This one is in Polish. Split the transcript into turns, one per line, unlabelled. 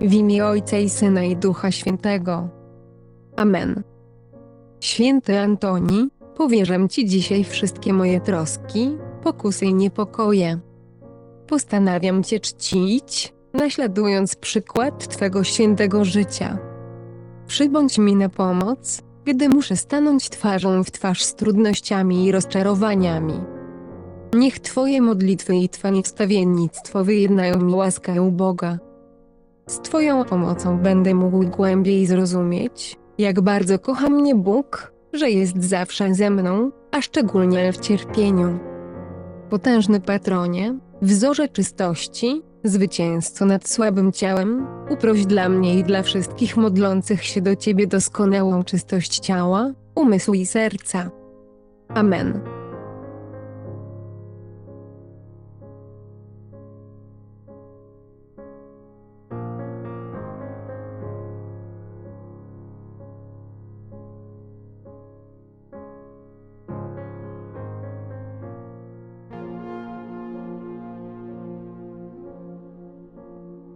W imię Ojca i Syna i Ducha Świętego. Amen. Święty Antoni, powierzam Ci dzisiaj wszystkie moje troski, pokusy i niepokoje. Postanawiam Cię czcić, naśladując przykład Twego świętego życia. Przybądź mi na pomoc, gdy muszę stanąć twarzą w twarz z trudnościami i rozczarowaniami. Niech Twoje modlitwy i Twoje wstawiennictwo wyjednają mi łaskę u Boga. Z Twoją pomocą będę mógł głębiej zrozumieć, jak bardzo kocha mnie Bóg, że jest zawsze ze mną, a szczególnie w cierpieniu. Potężny patronie, wzorze czystości, zwycięzco nad słabym ciałem, uproś dla mnie i dla wszystkich modlących się do Ciebie doskonałą czystość ciała, umysłu i serca. Amen.